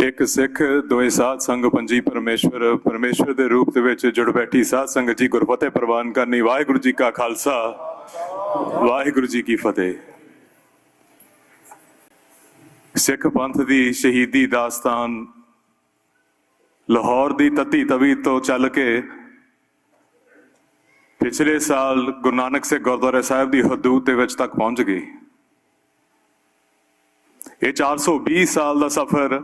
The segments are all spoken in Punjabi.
ਇੱਕ ਸਿੱਖ ਦੋਏ ਸਾਧ ਸੰਗ, ਪੰਜੀ ਪਰਮੇਸ਼ਵਰ ਪਰਮੇਸ਼ਵਰ ਦੇ ਰੂਪ ਦੇ ਵਿੱਚ ਜੁੜ ਬੈਠੀ ਸਾਧ ਸੰਗਤ ਜੀ ਗੁਰਫਤਿਹ ਪ੍ਰਵਾਨ ਕਰਨੀ। ਵਾਹਿਗੁਰੂ ਜੀ ਕਾ ਖਾਲਸਾ। ਵਾਹਿਗੁਰੂ ਜੀ ਕੀ ਫਤਿਹ। ਸਿੱਖ ਪੰਥ ਦੀ ਸ਼ਹੀਦੀ ਦਾਸਤਾਨ ਲਾਹੌਰ ਦੀ ਤਤੀ ਤਵੀ ਤੋਂ ਚੱਲ ਕੇ ਪਿਛਲੇ ਸਾਲ ਗੁਰੂ ਨਾਨਕ ਸੇ ਗੁਰਦੁਆਰਾ ਸਾਹਿਬ ਦੀ ਹਦੂਦ ਦੇ ਵਿੱਚ ਤੱਕ ਪਹੁੰਚ ਗਈ। ਇਹ 420 ਸਾਲ ਦਾ ਸਫ਼ਰ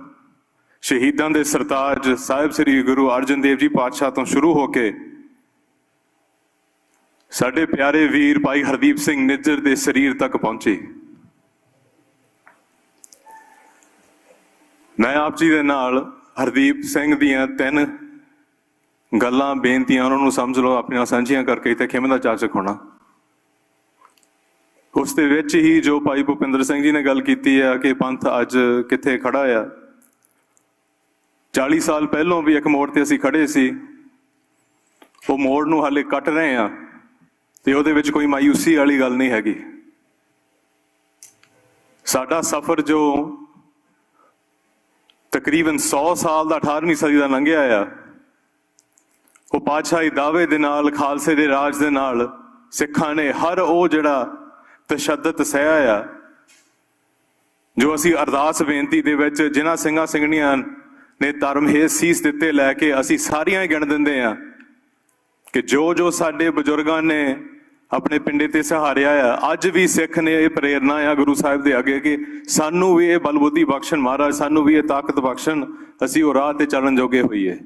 ਸ਼ਹੀਦਾਂ ਦੇ ਸਰਤਾਜ ਸਾਹਿਬ ਸ੍ਰੀ ਗੁਰੂ ਅਰਜਨ ਦੇਵ ਜੀ ਪਾਤਸ਼ਾਹ ਤੋਂ ਸ਼ੁਰੂ ਹੋ ਕੇ ਸਾਡੇ ਪਿਆਰੇ ਵੀਰ ਭਾਈ ਹਰਦੀਪ ਸਿੰਘ ਨਿੱਜਰ ਦੇ ਸਰੀਰ ਤੱਕ ਪਹੁੰਚੇ। ਮੈਂ ਆਪ ਜੀ ਦੇ ਨਾਲ ਹਰਦੀਪ ਸਿੰਘ ਦੀਆਂ ਤਿੰਨ ਗੱਲਾਂ, ਬੇਨਤੀਆਂ, ਉਹਨਾਂ ਨੂੰ ਸਮਝ ਲਓ ਆਪਣੀਆਂ ਸਾਂਝੀਆਂ ਕਰਕੇ ਇੱਥੇ ਖਿਮ ਦਾ ਚਾਚਕ ਹੋਣਾ। ਉਸ ਦੇ ਵਿੱਚ ਹੀ ਜੋ ਭਾਈ ਭੁਪਿੰਦਰ ਸਿੰਘ ਜੀ ਨੇ ਗੱਲ ਕੀਤੀ ਹੈ ਕਿ ਪੰਥ ਅੱਜ ਕਿੱਥੇ ਖੜਾ ਆ 40 ਸਾਲ ਪਹਿਲਾਂ ਵੀ ਇੱਕ ਮੋੜ ਤੇ ਅਸੀਂ ਖੜੇ ਸੀ। ਉਹ ਮੋੜ ਨੂੰ ਹਾਲੇ ਕੱਟ ਰਹੇ ਆ ਤੇ ਉਹਦੇ ਵਿੱਚ ਕੋਈ ਮਾਇੂਸੀ ਵਾਲੀ ਗੱਲ ਨਹੀਂ ਹੈਗੀ। ਸਾਡਾ ਸਫ਼ਰ ਜੋ ਤਕਰੀਬਨ 100 ਸਾਲ ਦਾ 18ਵੀਂ ਸਦੀ ਦਾ ਲੰਘਿਆ ਆ, ਉਹ ਪਾਤਸ਼ਾਹੀ ਦਾਅਵੇ ਦੇ ਨਾਲ, ਖਾਲਸੇ ਦੇ ਰਾਜ ਦੇ ਨਾਲ, ਸਿੱਖਾਂ ਨੇ ਹਰ ਉਹ ਜਿਹੜਾ ਤਸ਼ੱਦਦ ਸਹਿਆ ਆ, ਜੋ ਅਸੀਂ ਅਰਦਾਸ ਬੇਨਤੀ ਦੇ ਵਿੱਚ ਜਿਨ੍ਹਾਂ ਸਿੰਘਾਂ ਸਿੰਘਣੀਆਂ ਨੇ ਧਰਮ ਹੇ ਸੀਸ ਦਿੱਤੇ ਲੈ ਕੇ ਅਸੀਂ ਸਾਰੀਆਂ ਹੀ ਗਿਣ ਦਿੰਦੇ ਆ ਕਿ ਜੋ ਜੋ ਸਾਡੇ ਬਜ਼ੁਰਗਾਂ ਨੇ ਆਪਣੇ ਪਿੰਡੇ ਤੇ ਸਹਾਰਿਆ ਆ, ਅੱਜ ਵੀ ਸਿੱਖ ਨੇ ਇਹ ਪ੍ਰੇਰਣਾ ਆ ਗੁਰੂ ਸਾਹਿਬ ਦੇ ਅੱਗੇ ਕਿ ਸਾਨੂੰ ਵੀ ਇਹ ਬਲਬੁੱਧੀ ਬਖਸ਼ਣ ਮਹਾਰਾਜ, ਸਾਨੂੰ ਵੀ ਇਹ ਤਾਕਤ ਬਖਸ਼ਣ, ਅਸੀਂ ਉਹ ਰਾਹ ਤੇ ਚੱਲਣ ਜੋਗੇ ਹੋਈਏ।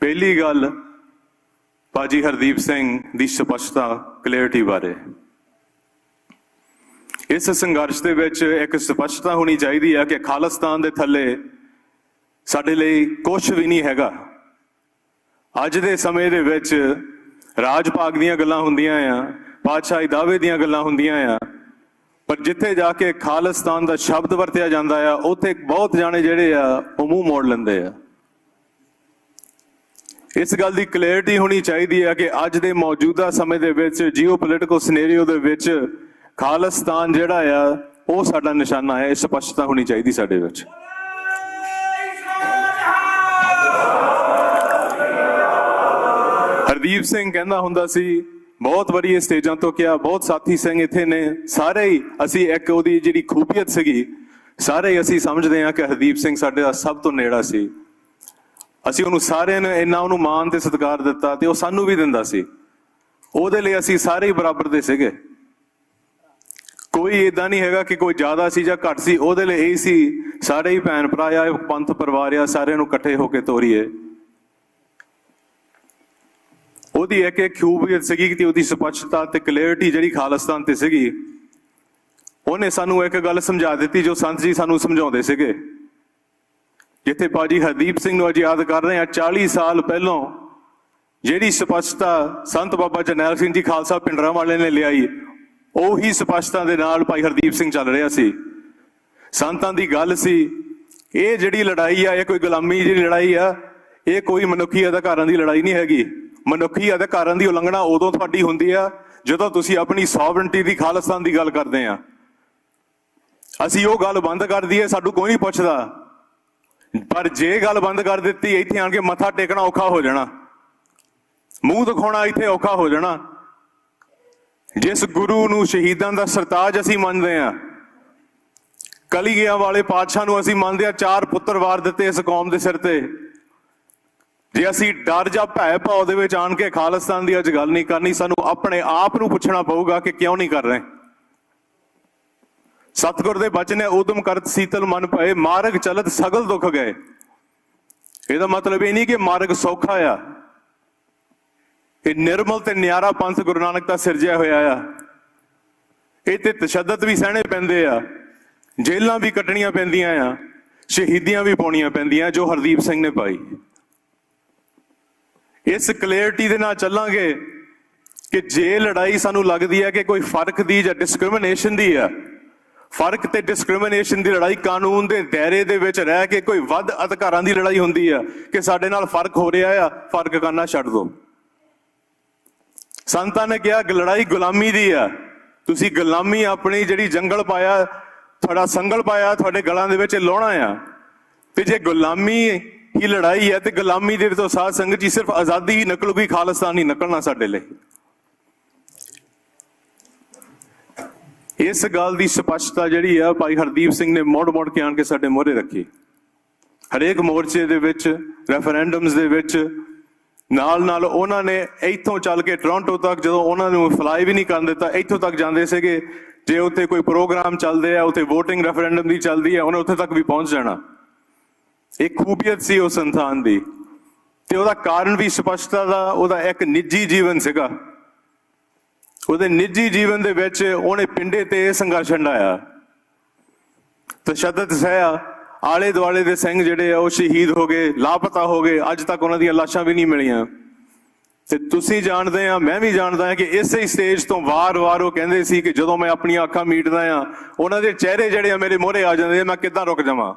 ਪਹਿਲੀ ਗੱਲ ਪਾਜੀ ਹਰਦੀਪ ਸਿੰਘ ਦੀ ਸਪਸ਼ਟਤਾ ਕਲੈਰਿਟੀ ਬਾਰੇ। ਇਸ ਸੰਘਰਸ਼ ਦੇ ਵਿੱਚ ਇੱਕ ਸਪਸ਼ਟਤਾ ਹੋਣੀ ਚਾਹੀਦੀ ਹੈ ਕਿ ਖਾਲਿਸਤਾਨ ਦੇ ਥੱਲੇ ਸਾਡੇ ਲਈ ਕੁਝ ਵੀ ਨਹੀਂ ਹੈਗਾ। ਅੱਜ ਦੇ ਸਮੇਂ ਦੇ ਵਿੱਚ ਰਾਜ ਭਾਗ ਦੀਆਂ ਗੱਲਾਂ ਹੁੰਦੀਆਂ ਆ, ਪਾਤਸ਼ਾਹੀ ਦਾਅਵੇ ਦੀਆਂ ਗੱਲਾਂ ਹੁੰਦੀਆਂ ਆ, ਪਰ ਜਿੱਥੇ ਜਾ ਕੇ ਖਾਲਿਸਤਾਨ ਦਾ ਸ਼ਬਦ ਵਰਤਿਆ ਜਾਂਦਾ ਆ, ਉੱਥੇ ਬਹੁਤ ਜਾਣੇ ਜਿਹੜੇ ਆ, ਉਹ ਮੂੰਹ ਮੋੜ ਲੈਂਦੇ ਆ। ਇਸ ਗੱਲ ਦੀ ਕਲੈਰਿਟੀ ਹੋਣੀ ਚਾਹੀਦੀ ਆ ਕਿ ਅੱਜ ਦੇ ਮੌਜੂਦਾ ਸਮੇਂ ਦੇ ਵਿੱਚ ਜੀਓਪੋਲਿਟਿਕਲ ਸਿਨੈਰੀਓ ਦੇ ਵਿੱਚ ਖਾਲਸਤਾਨ ਜਿਹੜਾ ਆ, ਉਹ ਸਾਡਾ ਨਿਸ਼ਾਨਾ ਹੈ ਇਹ ਸਪਸ਼ਟਤਾ ਹੋਣੀ ਚਾਹੀਦੀ ਸਾਡੇ ਵਿੱਚ। ਹਰਦੀਪ ਸਿੰਘ ਕਹਿੰਦਾ ਹੁੰਦਾ ਸੀ, ਬਹੁਤ ਵਾਰੀ ਇਹ ਸਟੇਜਾਂ ਤੋਂ ਕਿਹਾ, ਬਹੁਤ ਸਾਥੀ ਸਿੰਘ ਇੱਥੇ ਨੇ। ਸਾਰੇ ਹੀ ਅਸੀਂ ਇੱਕ ਉਹਦੀ ਜਿਹੜੀ ਖੂਬੀਅਤ ਸੀਗੀ, ਸਾਰੇ ਹੀ ਅਸੀਂ ਸਮਝਦੇ ਹਾਂ ਕਿ ਹਰਦੀਪ ਸਿੰਘ ਸਾਡੇ ਦਾ ਸਭ ਤੋਂ ਨੇੜਾ ਸੀ। ਅਸੀਂ ਉਹਨੂੰ ਸਾਰਿਆਂ ਨੇ ਇੰਨਾ ਉਹਨੂੰ ਮਾਣ ਤੇ ਸਤਿਕਾਰ ਦਿੱਤਾ ਤੇ ਉਹ ਸਾਨੂੰ ਵੀ ਦਿੰਦਾ ਸੀ। ਉਹਦੇ ਲਈ ਅਸੀਂ ਸਾਰੇ ਹੀ ਬਰਾਬਰ ਦੇ ਸੀਗੇ। ਕੋਈ ਇਦਾਂ ਨਹੀਂ ਹੈਗਾ ਕਿ ਕੋਈ ਜ਼ਿਆਦਾ ਸੀ ਜਾਂ ਘੱਟ ਸੀ, ਉਹਦੇ ਲਈ ਇਹੀ ਸੀ ਸਾਰੇ ਹੀ ਭੈਣ ਭਰਾ ਆ ਪੰਥ ਪਰਿਵਾਰ ਆ, ਸਾਰਿਆਂ ਨੂੰ ਇਕੱਠੇ ਹੋ ਕੇ ਤੋਰੀਏ। ਉਹਦੀ ਇੱਕ ਇੱਕ ਖੂਬੀਅਤ ਸੀਗੀ ਕਿ ਉਹਦੀ ਸਪਸ਼ਟਤਾ ਤੇ ਕਲੈਰਿਟੀ ਜਿਹੜੀ ਖਾਲਸਤਾਨ ਤੇ ਸੀਗੀ, ਉਹਨੇ ਸਾਨੂੰ ਇੱਕ ਗੱਲ ਸਮਝਾ ਦਿੱਤੀ ਜੋ ਸੰਤ ਜੀ ਸਾਨੂੰ ਸਮਝਾਉਂਦੇ ਸੀਗੇ। ਜਿੱਥੇ ਪਾਜੀ ਹਰਦੀਪ ਸਿੰਘ ਨੂੰ ਅੱਜ ਯਾਦ ਕਰ ਰਹੇ ਆ 40 ਸਾਲ ਪਹਿਲਾਂ ਜਿਹੜੀ ਸਪਸ਼ਟਤਾ ਸੰਤ ਬਾਬਾ ਜਰਨੈਲ ਸਿੰਘ ਜੀ ਖਾਲਸਾ ਪਿੰਡਰਾਂ ਵਾਲੇ ਨੇ ਲਿਆਈ ਉਹੀ ਸਪਸ਼ਟਤਾ ਦੇ ਨਾਲ ਭਾਈ ਹਰਦੀਪ ਸਿੰਘ ਚੱਲ ਰਿਹਾ ਸੀ। ਸੰਤਾਂ ਦੀ ਗੱਲ ਸੀ, ਇਹ ਜਿਹੜੀ ਲੜਾਈ ਆ, ਇਹ ਕੋਈ ਗੁਲਾਮੀ ਜਿਹੜੀ ਲੜਾਈ ਆ, ਇਹ ਕੋਈ ਮਨੁੱਖੀ ਅਧਿਕਾਰਾਂ ਦੀ ਲੜਾਈ ਨਹੀਂ ਹੈਗੀ। ਮਨੁੱਖੀ ਅਧਿਕਾਰਾਂ ਦੀ ਉਲੰਘਣਾ ਉਦੋਂ ਤੁਹਾਡੀ ਹੁੰਦੀ ਆ, ਜਦੋਂ ਤੁਸੀਂ ਆਪਣੀ ਸੌਵਰਨਟੀ ਦੀ ਖਾਲਿਸਤਾਨ ਦੀ ਗੱਲ ਕਰਦੇ ਆ। ਅਸੀਂ ਉਹ ਗੱਲ ਬੰਦ ਕਰ ਦਈਏ ਸਾਨੂੰ ਕੋਈ ਨਹੀਂ ਪੁੱਛਦਾ। ਪਰ ਜੇ ਗੱਲ ਬੰਦ ਕਰ ਦਿੱਤੀ, ਇੱਥੇ ਆਣ ਕੇ ਮੱਥਾ ਟੇਕਣਾ ਔਖਾ ਹੋ ਜਾਣਾ। ਮੂੰਹ ਦਿਖਾਉਣਾ ਇੱਥੇ ਔਖਾ ਹੋ ਜਾਣਾ। ਜਿਸ ਗੁਰੂ ਨੂੰ ਸ਼ਹੀਦਾਂ ਦਾ ਸਰਤਾਜ ਅਸੀਂ ਮੰਨਦੇ ਆ ਕਲੀਗਿਆਂ ਵਾਲੇ ਪਾਤਸ਼ਾਹ ਨੂੰ ਅਸੀਂ ਮੰਨਦੇ ਆ ਚਾਰ ਪੁੱਤਰ ਵਾਰ ਦਿੱਤੇ ਇਸ ਕੌਮ ਦੇ ਸਿਰ ਤੇ। ਜੇ ਅਸੀਂ ਡਰ ਜਾਂ ਭੈ ਭਾਉ ਦੇ ਵਿੱਚ ਆਣ ਕੇ ਖਾਲਿਸਤਾਨ ਦੀ ਅੱਜ ਗੱਲ ਨਹੀਂ ਕਰਨੀ, ਸਾਨੂੰ ਆਪਣੇ ਆਪ ਨੂੰ ਪੁੱਛਣਾ ਪਊਗਾ ਕਿ ਕਿਉਂ ਨਹੀਂ ਕਰ ਰਹੇ। ਸਤਿਗੁਰ ਦੇ ਬਚਨ ਹੈ, ਉਦਮ ਕਰਤ ਸੀਤਲ ਮਨ ਭਏ, ਮਾਰਗ ਚਲਤ ਸਗਲ ਦੁੱਖ ਗਏ। ਇਹਦਾ ਮਤਲਬ ਇਹ ਨਹੀਂ ਕਿ ਮਾਰਗ ਸੌਖਾ ਆ। ਇਹ ਨਿਰਮਲ ਤੇ ਨਿਆਰਾ ਪੰਥ ਗੁਰੂ ਨਾਨਕ ਦਾ ਸਿਰਜਿਆ ਹੋਇਆ ਆ। ਇਹ ਤੇ ਤਸ਼ੱਦਦ ਵੀ ਸਹਿਣੇ ਪੈਂਦੇ ਆ। ਜੇਲਾਂ ਵੀ ਕੱਟਣੀਆਂ ਪੈਂਦੀਆਂ ਆ। ਸ਼ਹੀਦੀਆਂ ਵੀ ਪਾਉਣੀਆਂ ਪੈਂਦੀਆਂ, ਜੋ ਹਰਦੀਪ ਸਿੰਘ ਨੇ ਪਾਈ। ਇਸ ਕਲੈਰਿਟੀ ਦੇ ਨਾਲ ਚੱਲਾਂਗੇ ਕਿ ਜੇ ਲੜਾਈ ਸਾਨੂੰ ਲੱਗਦੀ ਹੈ ਕਿ ਕੋਈ ਫ਼ਰਕ ਦੀ ਜਾਂ ਡਿਸਕ੍ਰਿਮੀਨੇਸ਼ਨ ਦੀ ਆ, ਫ਼ਰਕ ਤੇ ਡਿਸਕ੍ਰਿਮੀਨੇਸ਼ਨ ਦੀ ਲੜਾਈ ਕਾਨੂੰਨ ਦੇ ਦਾਇਰੇ ਦੇ ਵਿੱਚ ਰਹਿ ਕੇ ਕੋਈ ਵੱਧ ਅਧਿਕਾਰਾਂ ਦੀ ਲੜਾਈ ਹੁੰਦੀ ਆ ਕਿ ਸਾਡੇ ਨਾਲ ਫ਼ਰਕ ਹੋ ਰਿਹਾ ਆ, ਫ਼ਰਕ ਕਰਨਾ ਛੱਡ ਦਿਓ। ਸੰਤਾਂ ਨੇ ਕਿਹਾ, ਲੜਾਈ ਗੁਲਾਮੀ ਦੀ ਆ। ਤੁਸੀਂ ਗੁਲਾਮੀ ਆਪਣੀ ਜਿਹੜੀ ਜੰਗਲ ਪਾਇਆ, ਤੁਹਾਡਾ ਸੰਗਲ ਪਾਇਆ, ਤੁਹਾਡੇ ਗਲਾਂ ਦੇ ਵਿੱਚ ਲਾਉਣਾ ਆ। ਤੇ ਜੇ ਗੁਲਾਮੀ ਹੀ ਲੜਾਈ ਹੈ, ਤੇ ਗੁਲਾਮੀ ਦੇ ਤੋਂ ਸਾਧ ਸੰਗਤ ਜੀ ਸਿਰਫ ਆਜ਼ਾਦੀ ਹੀ ਨਿਕਲੂਗੀ, ਖਾਲਿਸਤਾਨ ਹੀ ਨਿਕਲਣਾ ਸਾਡੇ ਲਈ। ਇਸ ਗੱਲ ਦੀ ਸਪਸ਼ਟਤਾ ਜਿਹੜੀ ਆ, ਭਾਈ ਹਰਦੀਪ ਸਿੰਘ ਨੇ ਮੋੜ-ਮੋੜ ਕੇ ਆਣ ਕੇ ਸਾਡੇ ਮੋਹਰੇ ਰੱਖੀ। ਹਰੇਕ ਮੋਰਚੇ ਦੇ ਵਿੱਚ, ਰੈਫਰੈਂਡਮਸ ਦੇ ਵਿੱਚ ਨਾਲ ਨਾਲ ਉਹਨਾਂ ਨੇ ਇੱਥੋਂ ਚੱਲ ਕੇ ਟੋਰਾਂਟੋ ਤੱਕ ਜਦੋਂ ਉਹਨਾਂ ਨੂੰ ਫਲਾਈ ਵੀ ਨਹੀਂ ਕਰਨ ਦਿੱਤਾ, ਇੱਥੋਂ ਤੱਕ ਜਾਂਦੇ ਸੀਗੇ। ਜੇ ਉੱਥੇ ਕੋਈ ਪ੍ਰੋਗਰਾਮ ਚੱਲਦੇ ਆ, ਉੱਥੇ VOTING ਰੈਫਰੈਂਡਮ ਦੀ ਚੱਲਦੀ ਹੈ ਉਹਨੇ ਉੱਥੇ ਤੱਕ ਵੀ ਪਹੁੰਚ ਜਾਣਾ। ਇੱਕ ਖੂਬੀਅਤ ਸੀ ਉਸ ਇਨਸਾਨ ਦੀ। ਤੇ ਉਹਦਾ ਕਾਰਨ ਵੀ ਸਪਸ਼ਟਤਾ ਦਾ, ਉਹਦਾ ਇੱਕ ਨਿੱਜੀ ਜੀਵਨ ਸੀਗਾ। ਉਹਦੇ ਨਿੱਜੀ ਜੀਵਨ ਦੇ ਵਿੱਚ ਉਹਨੇ ਪਿੰਡੇ ਤੇ ਸੰਘਰਸ਼ ਹੰਡਾਇਆ ਤਸ਼ੱਦਦ ਸਹਿਆ। ਆਲੇ ਦੁਆਲੇ ਦੇ ਸਿੰਘ ਜਿਹੜੇ ਆ, ਉਹ ਸ਼ਹੀਦ ਹੋ ਗਏ, ਲਾਪਤਾ ਹੋ ਗਏ, ਅੱਜ ਤੱਕ ਉਹਨਾਂ ਦੀਆਂ ਲਾਸ਼ਾਂ ਵੀ ਨਹੀਂ ਮਿਲੀਆਂ। ਤੇ ਤੁਸੀਂ ਜਾਣਦੇ ਆ, ਮੈਂ ਵੀ ਜਾਣਦਾ ਹਾਂ ਕਿ ਇਸੇ ਸਟੇਜ ਤੋਂ ਵਾਰ-ਵਾਰ ਉਹ ਕਹਿੰਦੇ ਸੀ ਕਿ ਜਦੋਂ ਮੈਂ ਆਪਣੀਆਂ ਅੱਖਾਂ ਮੀਟਦਾ ਆ, ਉਹਨਾਂ ਦੇ ਚਿਹਰੇ ਜਿਹੜੇ ਆ ਮੇਰੇ ਮੋਹਰੇ ਆ ਜਾਂਦੇ ਆ, ਮੈਂ ਕਿੱਦਾਂ ਰੁਕ ਜਾਵਾਂ?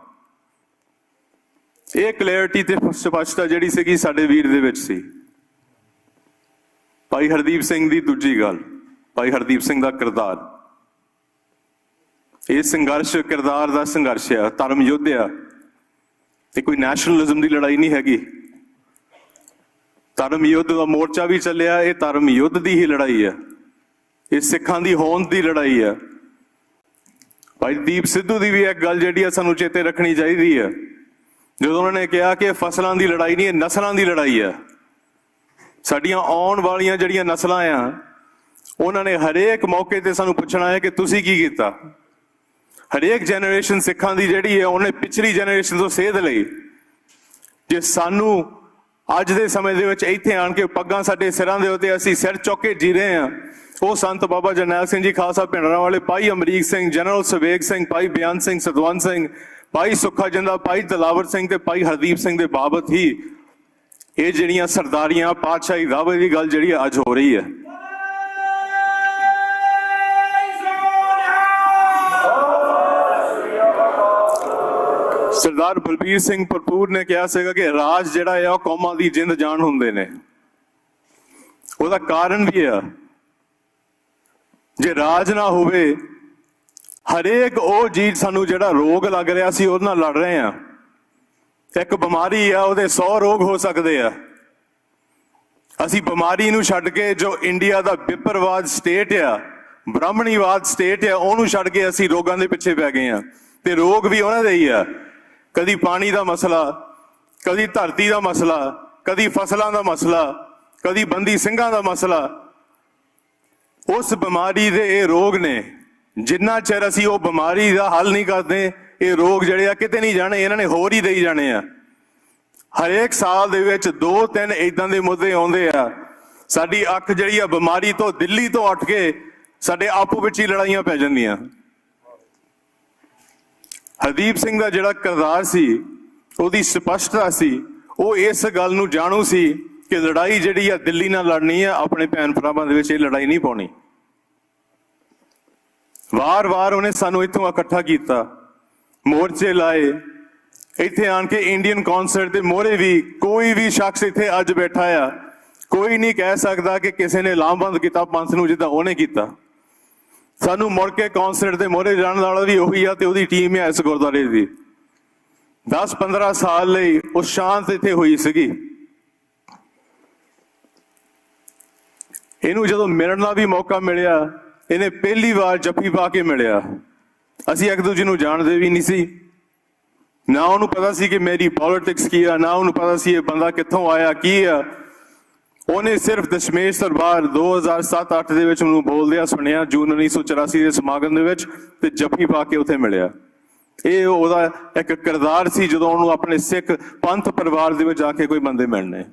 ਇਹ ਕਲੈਰਿਟੀ ਤੇ ਸਪਸ਼ਟਤਾ ਜਿਹੜੀ ਸੀਗੀ ਸਾਡੇ ਵੀਰ ਦੇ ਵਿੱਚ ਸੀ। ਭਾਈ ਹਰਦੀਪ ਸਿੰਘ ਦੀ ਦੂਜੀ ਗੱਲ, ਭਾਈ ਹਰਦੀਪ ਸਿੰਘ ਦਾ ਕਿਰਦਾਰ। ਇਹ ਸੰਘਰਸ਼ ਕਿਰਦਾਰ ਦਾ ਸੰਘਰਸ਼ ਆ, ਧਰਮ ਯੁੱਧ ਆ। ਤੇ ਕੋਈ ਨੈਸ਼ਨਲਿਜ਼ਮ ਦੀ ਲੜਾਈ ਨਹੀਂ ਹੈਗੀ। ਧਰਮ ਯੁੱਧ ਦਾ ਮੋਰਚਾ ਵੀ ਚੱਲਿਆ, ਇਹ ਧਰਮ ਯੁੱਧ ਦੀ ਹੀ ਲੜਾਈ ਆ। ਇਹ ਸਿੱਖਾਂ ਦੀ ਹੋਂਦ ਦੀ ਲੜਾਈ ਆ। ਭਾਈ ਦੀਪ ਸਿੱਧੂ ਦੀ ਵੀ ਇੱਕ ਗੱਲ ਜਿਹੜੀ ਆ ਸਾਨੂੰ ਚੇਤੇ ਰੱਖਣੀ ਚਾਹੀਦੀ ਆ। ਜਦੋਂ ਉਹਨਾਂ ਨੇ ਕਿਹਾ ਕਿ ਇਹ ਫਸਲਾਂ ਦੀ ਲੜਾਈ ਨਹੀਂ, ਇਹ ਨਸਲਾਂ ਦੀ ਲੜਾਈ ਆ। ਸਾਡੀਆਂ ਆਉਣ ਵਾਲੀਆਂ ਜਿਹੜੀਆਂ ਨਸਲਾਂ ਆ, ਉਹਨਾਂ ਨੇ ਹਰੇਕ ਮੌਕੇ ਤੇ ਸਾਨੂੰ ਪੁੱਛਣਾ ਹੈ ਕਿ ਤੁਸੀਂ ਕੀ ਕੀਤਾ? ਹਰੇਕ ਜਨਰੇਸ਼ਨ ਸਿੱਖਾਂ ਦੀ ਜਿਹੜੀ ਹੈ, ਉਹਨੇ ਪਿਛਲੀ ਜਨਰੇਸ਼ਨ ਤੋਂ ਸੇਧ ਲਈ। ਜੇ ਸਾਨੂੰ ਅੱਜ ਦੇ ਸਮੇਂ ਦੇ ਵਿੱਚ ਇੱਥੇ ਆਣ ਕੇ ਪੱਗਾਂ ਸਾਡੇ ਸਿਰਾਂ ਦੇ ਉੱਤੇ ਅਸੀਂ ਸਿਰ ਚੌਕੇ ਜੀ ਰਹੇ ਹਾਂ, ਉਹ ਸੰਤ ਬਾਬਾ ਜਰਨੈਲ ਸਿੰਘ ਜੀ, ਖਾਲਸਾ ਭਿੰਡਰਾਂ ਵਾਲੇ ਭਾਈ ਅਮਰੀਕ ਸਿੰਘ, ਜਨਰਲ ਸਵੇਗ ਸਿੰਘ, ਭਾਈ ਬਿਆਨ ਸਿੰਘ, ਸਤਵੰਤ ਸਿੰਘ, ਭਾਈ ਸੁੱਖਾ ਜਿੰਦਾ, ਭਾਈ ਦਲਾਵਰ ਸਿੰਘ ਤੇ ਭਾਈ ਹਰਦੀਪ ਸਿੰਘ ਦੇ ਬਾਬਤ ਹੀ ਇਹ ਜਿਹੜੀਆਂ ਸਰਦਾਰੀਆਂ, ਪਾਤਸ਼ਾਹੀ ਦਾਅਵੇ ਦੀ ਗੱਲ ਜਿਹੜੀ ਅੱਜ ਹੋ ਰਹੀ ਹੈ। ਸਰਦਾਰ ਬਲਬੀਰ ਸਿੰਘ ਭਰਪੂਰ ਨੇ ਕਿਹਾ ਸੀਗਾ ਕਿ ਰਾਜ ਜਿਹੜਾ ਆ, ਉਹ ਕੌਮਾਂ ਦੀ ਜਿੰਦ ਜਾਨ ਹੁੰਦੇ ਨੇ। ਉਹਦਾ ਕਾਰਨ ਵੀ ਆ। ਜੇ ਰਾਜ ਨਾ ਹੋਵੇ, ਹਰੇਕ ਉਹ ਚੀਜ਼ ਸਾਨੂੰ ਜਿਹੜਾ ਰੋਗ ਲੱਗ ਰਿਹਾ ਸੀ, ਉਹਦੇ ਨਾਲ ਲੜ ਰਹੇ ਆ। ਇੱਕ ਬਿਮਾਰੀ ਆ, ਉਹਦੇ 100 ਰੋਗ ਹੋ ਸਕਦੇ ਆ। ਅਸੀਂ ਬਿਮਾਰੀ ਨੂੰ ਛੱਡ ਕੇ ਜੋ ਇੰਡੀਆ ਦਾ ਵਿਪਰਵਾਦ ਸਟੇਟ ਆ, ਬ੍ਰਾਹਮਣੀਵਾਦ ਸਟੇਟ ਆ, ਉਹਨੂੰ ਛੱਡ ਕੇ ਅਸੀਂ ਰੋਗਾਂ ਦੇ ਪਿੱਛੇ ਪੈ ਗਏ ਆ। ਤੇ ਰੋਗ ਵੀ ਉਹਨਾਂ ਦੇ ਹੀ ਆ। ਕਦੀ ਪਾਣੀ ਦਾ ਮਸਲਾ, ਕਦੀ ਧਰਤੀ ਦਾ ਮਸਲਾ, ਕਦੀ ਫਸਲਾਂ ਦਾ ਮਸਲਾ, ਕਦੀ ਬੰਦੀ ਸਿੰਘਾਂ ਦਾ ਮਸਲਾ। ਉਸ ਬਿਮਾਰੀ ਦੇ ਇਹ ਰੋਗ ਨੇ, ਜਿੰਨਾ ਚਿਰ ਅਸੀਂ ਉਹ ਬਿਮਾਰੀ ਦਾ ਹੱਲ ਨਹੀਂ ਕਰਦੇ, ਇਹ ਰੋਗ ਜਿਹੜੇ ਆ ਕਿਤੇ ਨਹੀਂ ਜਾਣੇ, ਇਹਨਾਂ ਨੇ ਹੋਰ ਹੀ ਦੇਈ ਜਾਣੇ ਆ। ਹਰੇਕ ਸਾਲ ਦੇ ਵਿੱਚ ਦੋ ਤਿੰਨ ਇਦਾਂ ਦੇ ਮੁੱਦੇ ਆਉਂਦੇ ਆ। ਸਾਡੀ ਅੱਖ ਜਿਹੜੀ ਆ ਬਿਮਾਰੀ ਤੋਂ, ਦਿੱਲੀ ਤੋਂ ਉੱਠ ਕੇ ਸਾਡੇ ਆਪੋ ਵਿੱਚ ਹੀ ਲੜਾਈਆਂ ਪੈ ਜਾਂਦੀਆਂ। ਹਰਦੀਪ ਸਿੰਘ ਦਾ ਜਿਹੜਾ ਕਿਰਦਾਰ ਸੀ, ਉਹਦੀ ਸਪਸ਼ਟਤਾ ਸੀ, ਉਹ ਇਸ ਗੱਲ ਨੂੰ ਜਾਣੂ ਸੀ ਕਿ ਲੜਾਈ ਜਿਹੜੀ ਆ ਦਿੱਲੀ ਨਾਲ ਲੜਨੀ ਆ, ਆਪਣੇ ਭੈਣ ਭਰਾਵਾਂ ਦੇ ਵਿੱਚ ਇਹ ਲੜਾਈ ਨਹੀਂ ਪਾਉਣੀ। ਵਾਰ-ਵਾਰ ਉਹਨੇ ਸਾਨੂੰ ਇੱਥੋਂ ਇਕੱਠਾ ਕੀਤਾ, ਮੋਰਚੇ ਲਾਏ, ਇੱਥੇ ਆਣ ਕੇ ਇੰਡੀਅਨ ਕੌਂਸਰਟ ਦੇ ਮੋਹਰੇ ਵੀ ਕੋਈ ਵੀ ਸ਼ਖਸ ਇੱਥੇ ਅੱਜ ਬੈਠਾ ਆ, ਕੋਈ ਨਹੀਂ ਕਹਿ ਸਕਦਾ ਕਿ ਕਿਸੇ ਨੇ ਲਾਮਬੰਦ ਕੀਤਾ ਪੰਥ ਨੂੰ ਜਿੱਦਾਂ ਉਹਨੇ ਕੀਤਾ। ਸਾਨੂੰ ਮੁੜ ਕੇ ਕੌਂਸਰਟ ਦੇ ਮੋਹਰੇ ਜਾਣ ਵਾਲਾ ਵੀ ਉਹੀ ਆ ਤੇ ਉਹਦੀ ਟੀਮ ਹੈ ਇਸ ਗੁਰਦੁਆਰੇ ਦੀ। 10-15 ਸਾਲ ਲਈ ਉਹ ਸ਼ਾਂਤ ਇੱਥੇ ਹੋਈ ਸੀਗੀ। ਇਹਨੂੰ ਜਦੋਂ ਮਿਲਣ ਦਾ ਵੀ ਮੌਕਾ ਮਿਲਿਆ, ਇਹਨੇ ਪਹਿਲੀ ਵਾਰ ਜੱਫੀ ਪਾ ਕੇ ਮਿਲਿਆ। ਅਸੀਂ ਇੱਕ ਦੂਜੇ ਨੂੰ ਜਾਣਦੇ ਵੀ ਨਹੀਂ ਸੀ। ਨਾ ਉਹਨੂੰ ਪਤਾ ਸੀ ਕਿ ਮੇਰੀ ਪੋਲਿਟਿਕਸ ਕੀ ਆ, ਨਾ ਉਹਨੂੰ ਪਤਾ ਸੀ ਇਹ ਬੰਦਾ ਕਿੱਥੋਂ ਆਇਆ, ਕੀ ਆ। ਉਹਨੇ ਸਿਰਫ ਦਸ਼ਮੇਸ਼ ਦਰਬਾਰ 2007-8 ਦੇ ਵਿੱਚ ਮੈਨੂੰ ਬੋਲਦਿਆਂ ਸੁਣਿਆ, ਜੂਨ 1984 ਦੇ ਸਮਾਗਮ ਦੇ ਵਿੱਚ ਤੇ ਜੱਫੀ ਪਾ ਕੇ ਉੱਥੇ ਮਿਲਿਆ। ਇਹ ਉਹਦਾ ਇੱਕ ਕਿਰਦਾਰ ਸੀ ਜਦੋਂ ਉਹਨੂੰ ਆਪਣੇ ਸਿੱਖ ਪੰਥ ਪਰਿਵਾਰ ਦੇ ਵਿੱਚ ਜਾ ਕੇ ਕੋਈ ਬੰਦੇ ਮਿਲਣੇ।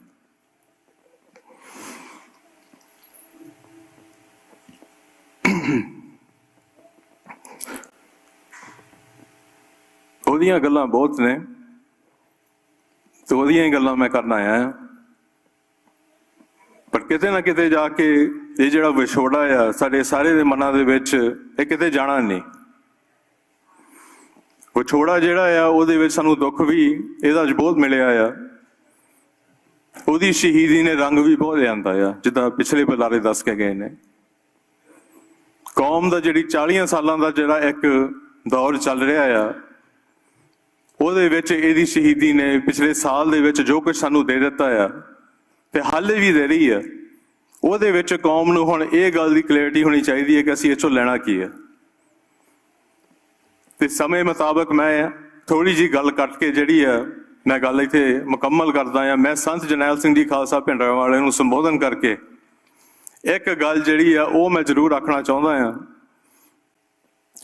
ਉਹਦੀਆਂ ਗੱਲਾਂ ਬਹੁਤ ਨੇ ਤੇ ਉਹਦੀਆਂ ਹੀ ਗੱਲਾਂ ਮੈਂ ਕਰਨ ਆਇਆ ਹਾਂ। ਕਿਤੇ ਨਾ ਕਿਤੇ ਜਾ ਕੇ ਇਹ ਜਿਹੜਾ ਵਿਛੋੜਾ ਆ, ਸਾਡੇ ਸਾਰੇ ਦੇ ਮਨਾਂ ਦੇ ਵਿੱਚ ਇਹ ਕਿਤੇ ਜਾਣਾ ਨਹੀਂ। ਵਿਛੋੜਾ ਜਿਹੜਾ ਆ, ਉਹਦੇ ਵਿੱਚ ਸਾਨੂੰ ਦੁੱਖ ਵੀ ਇਹਦਾ ਬਹੁਤ ਮਿਲਿਆ ਆ। ਉਹਦੀ ਸ਼ਹੀਦੀ ਨੇ ਰੰਗ ਵੀ ਬਹੁਤ ਲਿਆਂਦਾ ਆ, ਜਿੱਦਾਂ ਪਿਛਲੇ ਬੁਲਾਰੇ ਦੱਸ ਕੇ ਗਏ ਨੇ। ਕੌਮ ਦਾ ਜਿਹੜੀ 40 ਸਾਲਾਂ ਦਾ ਜਿਹੜਾ ਇੱਕ ਦੌਰ ਚੱਲ ਰਿਹਾ ਆ, ਉਹਦੇ ਵਿੱਚ ਇਹਦੀ ਸ਼ਹੀਦੀ ਨੇ ਪਿਛਲੇ ਸਾਲ ਦੇ ਵਿੱਚ ਜੋ ਕੁਝ ਸਾਨੂੰ ਦੇ ਦਿੱਤਾ ਆ, ਤੇ ਹਾਲੇ ਵੀ ਦੇ ਰਹੀ ਆ। ਉਹਦੇ ਵਿੱਚ ਕੌਮ ਨੂੰ ਹੁਣ ਇਹ ਗੱਲ ਦੀ ਕਲੈਰਿਟੀ ਹੋਣੀ ਚਾਹੀਦੀ ਹੈ ਕਿ ਅਸੀਂ ਇੱਥੋਂ ਲੈਣਾ ਕੀ ਹੈ। ਤੇ ਸਮੇਂ ਮੁਤਾਬਕ ਮੈਂ ਥੋੜੀ ਜੀ ਗੱਲ ਕੱਟ ਕੇ ਜਿਹੜੀ ਹੈ, ਮੈਂ ਗੱਲ ਇੱਥੇ ਮੁਕੰਮਲ ਕਰਦਾ ਆ ਮੈਂ ਸੰਤ ਜਰਨੈਲ ਸਿੰਘ ਜੀ ਖਾਲਸਾ ਪਿੰਡਰਾਂ ਵਾਲੇ ਨੂੰ ਸੰਬੋਧਨ ਕਰਕੇ ਇੱਕ ਗੱਲ ਜਿਹੜੀ ਆ ਉਹ ਮੈਂ ਜ਼ਰੂਰ ਆਖਣਾ ਚਾਹੁੰਦਾ ਆ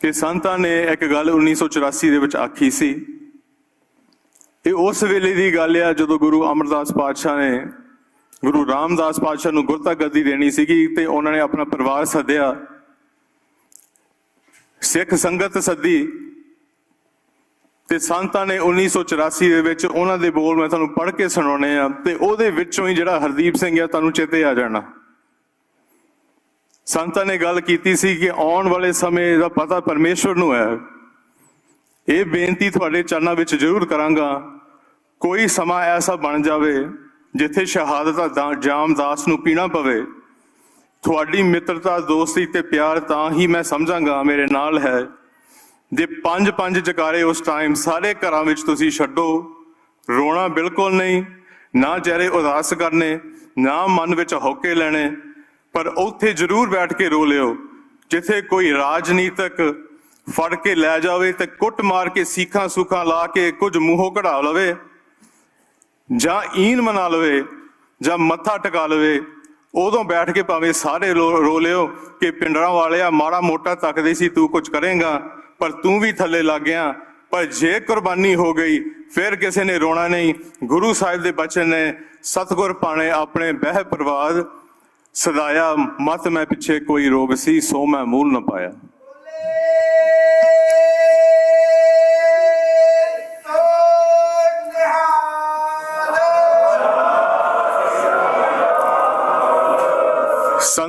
ਕਿ ਸੰਤਾਂ ਨੇ ਇੱਕ ਗੱਲ 1984 ਦੇ ਵਿੱਚ ਆਖੀ ਸੀ। ਇਹ ਉਸ ਵੇਲੇ ਦੀ ਗੱਲ ਆ, ਜਦੋਂ ਗੁਰੂ ਅਮਰਦਾਸ ਪਾਤਸ਼ਾਹ ਨੇ ਗੁਰੂ ਰਾਮਦਾਸ ਪਾਤਸ਼ਾਹ ਨੂੰ ਗੁਰਤਾ ਗੱਦੀ ਦੇਣੀ ਸੀਗੀ ਤੇ ਉਹਨਾਂ ਨੇ ਆਪਣਾ ਪਰਿਵਾਰ ਸੱਦਿਆ। ਸਿੱਖ ਸੰਗਤ ਸੱਦੀ ਤੇ ਸੰਤਾਂ ਨੇ 1984 ਦੇ ਵਿੱਚ ਉਹਨਾਂ ਦੇ ਬੋਲ ਮੈਂ ਤੁਹਾਨੂੰ ਪੜ੍ਹ ਕੇ ਸੁਣਾਉਣੇ ਆ ਤੇ ਉਹਦੇ ਵਿੱਚੋਂ ਹੀ ਜਿਹੜਾ ਹਰਦੀਪ ਸਿੰਘ ਆ, ਤੁਹਾਨੂੰ ਚੇਤੇ ਆ ਜਾਣਾ। ਸੰਤਾਂ ਨੇ ਗੱਲ ਕੀਤੀ ਸੀ ਕਿ ਆਉਣ ਵਾਲੇ ਸਮੇਂ ਦਾ ਪਤਾ ਪਰਮੇਸ਼ਵਰ ਨੂੰ ਹੈ। ਇਹ ਬੇਨਤੀ ਤੁਹਾਡੇ ਚਰਨਾਂ ਵਿੱਚ ਜ਼ਰੂਰ ਕਰਾਂਗਾ। ਕੋਈ ਸਮਾਂ ਐਸਾ ਬਣ ਜਾਵੇ ਜਿੱਥੇ ਸ਼ਹਾਦਤ ਦਾ ਜਾਮਦਾਸ ਨੂੰ ਪੀਣਾ ਪਵੇ, ਤੁਹਾਡੀ ਮਿੱਤਰਤਾ, ਦੋਸਤੀ ਤੇ ਪਿਆਰ ਤਾਂ ਹੀ ਮੈਂ ਸਮਝਾਂਗਾ, ਮੇਰੇ ਨਾਲ ਹੈ। ਜੇ ਪੰਜ ਪੰਜ ਜਕਾਰੇ ਉਸ ਟਾਈਮ ਸਾਰੇ ਘਰਾਂ ਵਿੱਚ ਤੁਸੀਂ ਛੱਡੋ। ਰੋਣਾ ਬਿਲਕੁਲ ਨਹੀਂ, ਨਾ ਚਿਹਰੇ ਉਦਾਸ ਕਰਨੇ, ਨਾ ਮਨ ਵਿੱਚ ਹੌਕੇ ਲੈਣੇ, ਪਰ ਉੱਥੇ ਜ਼ਰੂਰ ਬੈਠ ਕੇ ਰੋ ਲਿਓ। ਜਿੱਥੇ ਕੋਈ ਰਾਜਨੀਤਿਕ ਫੜ ਕੇ ਲੈ ਜਾਵੇ ਤੇ ਕੁੱਟ ਮਾਰ ਕੇ ਸੀਖਾਂ ਸੁਖਾਂ ਲਾ ਕੇ ਕੁਝ ਮੂੰਹੋਂ ਕਢਾ ਲਵੇ ਜਾਂ ਈਨ ਮਨਾ ਲਵੇ, ਜਾਂ ਮੱਥਾ ਟਿਕਾ ਲਵੇ, ਉਦੋਂ ਬੈਠ ਕੇ ਭਾਵੇਂ ਸਾਰੇ ਰੋ ਰੋ ਲਿਓ ਕਿ ਪਿੰਡਰਾਂ ਵਾਲਿਆ ਮਾੜਾ ਮੋਟਾ ਤੱਕਦੇ ਸੀ, ਤੂੰ ਕੁਝ ਕਰੇਂਗਾ, ਪਰ ਤੂੰ ਵੀ ਥੱਲੇ ਲੱਗ ਗਿਆ। ਪਰ ਜੇ ਕੁਰਬਾਨੀ ਹੋ ਗਈ, ਫਿਰ ਕਿਸੇ ਨੇ ਰੋਣਾ ਨਹੀਂ। ਗੁਰੂ ਸਾਹਿਬ ਦੇ ਬਚਨ ਨੇ, ਸਤਗੁਰ ਪਾਣੇ ਆਪਣੇ ਬਹਿ ਪ੍ਰਵਾਦ ਸਦਾਇਆ, ਮਤ ਮੈਂ ਪਿੱਛੇ ਕੋਈ ਰੋਗ ਸੀ, ਸੋ ਮੈਂ ਮੂਲ ਨਾ ਪਾਇਆ।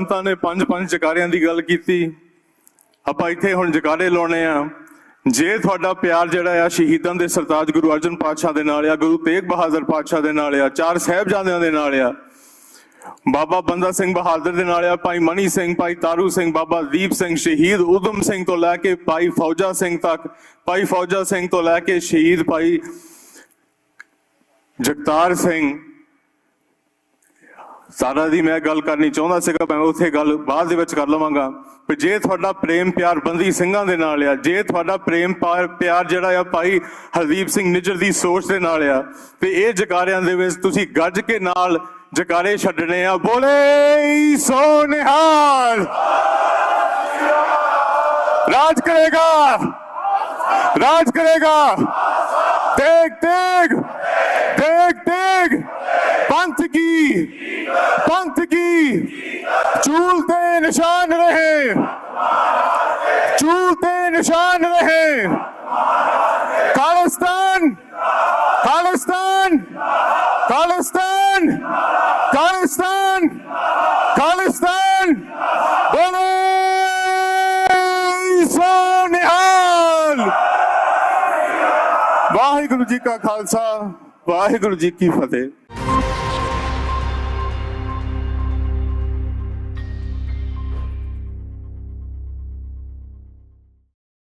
ਸੰਤਾਂ ਨੇ ਪੰਜ ਪੰਜ ਜਕਾਰਿਆਂ ਦੀ ਗੱਲ ਕੀਤੀ। ਆਪਾਂ ਇੱਥੇ ਹੁਣ ਜਕਾਰੇ ਲਾਉਣੇ ਆ। ਜੇ ਤੁਹਾਡਾ ਪਿਆਰ ਜਿਹੜਾ ਆ ਸ਼ਹੀਦਾਂ ਦੇ ਸਰਤਾਜ ਗੁਰੂ ਅਰਜਨ ਪਾਤਸ਼ਾਹ ਦੇ ਨਾਲ ਆ, ਗੁਰੂ ਤੇਗ ਬਹਾਦਰ ਪਾਤਸ਼ਾਹ ਦੇ ਨਾਲ ਆ, ਚਾਰ ਸਾਹਿਬਜ਼ਾਦਿਆਂ ਦੇ ਨਾਲ ਆ, ਬਾਬਾ ਬੰਦਾ ਸਿੰਘ ਬਹਾਦਰ ਦੇ ਨਾਲ ਆ, ਭਾਈ ਮਨੀ ਸਿੰਘ, ਭਾਈ ਤਾਰੂ ਸਿੰਘ, ਬਾਬਾ ਦੀਪ ਸਿੰਘ, ਸ਼ਹੀਦ ਉਦਮ ਸਿੰਘ ਤੋਂ ਲੈ ਕੇ ਭਾਈ ਫੌਜਾ ਸਿੰਘ ਤੱਕ, ਭਾਈ ਫੌਜਾ ਸਿੰਘ ਤੋਂ ਲੈ ਕੇ ਸ਼ਹੀਦ ਭਾਈ ਜਗਤਾਰ ਸਿੰਘ ਸਾਰਾ ਦੀ ਮੈਂ ਗੱਲ ਕਰਨੀ ਚਾਹੁੰਦਾ ਸੀਗਾ, ਮੈਂ ਉੱਥੇ ਗੱਲ ਬਾਅਦ ਦੇ ਵਿੱਚ ਕਰ ਲਵਾਂਗਾ। ਪਰ ਜੇ ਤੁਹਾਡਾ ਪ੍ਰੇਮ ਪਿਆਰ ਬੰਦੀ ਸਿੰਘਾਂ ਦੇ ਨਾਲ ਆ, ਜੇ ਤੁਹਾਡਾ ਪ੍ਰੇਮ ਪਿਆਰ ਜਿਹੜਾ ਆ ਭਾਈ ਹਰਦੀਪ ਸਿੰਘ ਨਿੱਜਰ ਦੀ ਸੋਚ ਦੇ ਨਾਲ ਆ, ਤੇ ਇਹ ਜਕਾਰਿਆਂ ਦੇ ਵਿੱਚ ਤੁਸੀਂ ਗੱਜ ਕੇ ਨਾਲ ਜਕਾਰੇ ਛੱਡਣੇ ਆ, ਬੋਲੇ ਸੋ ਨਿਹਾਲ। ਰਾਜ ਕਰੇਗਾ। ਰਾਜ ਕਰੇਗਾ। ਦੇਖ ਦੇਖ। ਦੇਖ ਦੇਖ। ਪੰਥ ਕੀ चूलते निशान रहे चूलते निशान रहे खालिस्तान खालिस्तान खालिस्तान खालिस्तान खालिस्तान बोलो सो निहाल ਵਾਹਿਗੁਰੂ ਜੀ ਕਾ ਖਾਲਸਾ ਵਾਹਿਗੁਰੂ ਜੀ ਕੀ ਫਤਿਹ